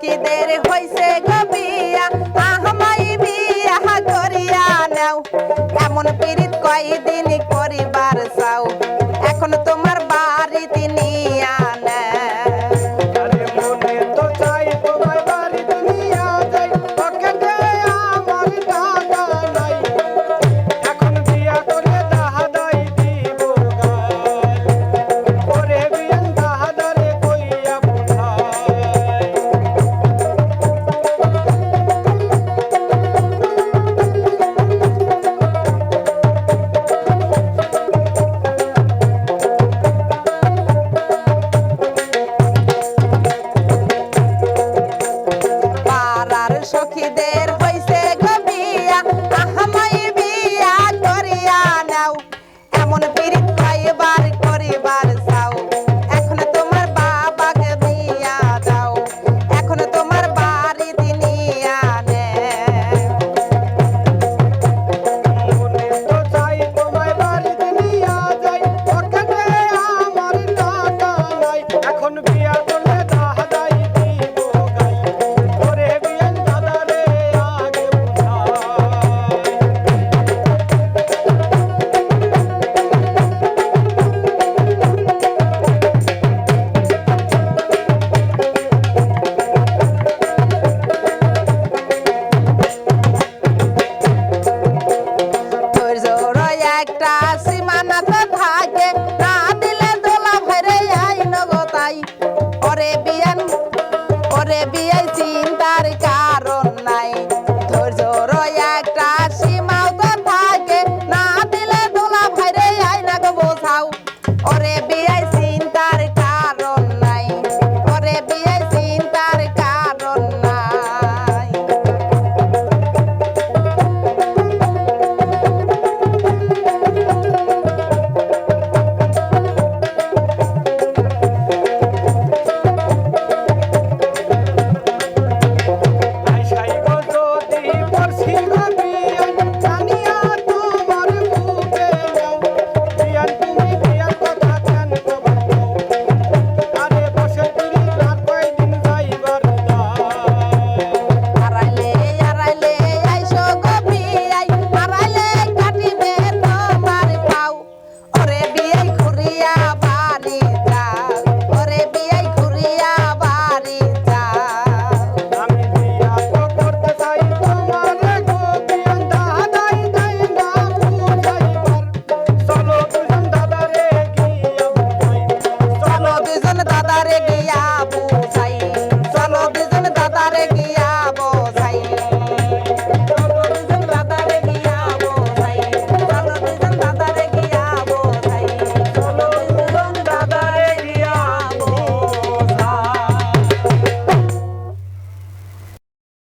কি কিদের হইছে গবিয়া আহমাই বিয়া করিয়া নাও। এমন পীড়িত কয়দিন করিবার চাও। এখন তোমার 拜。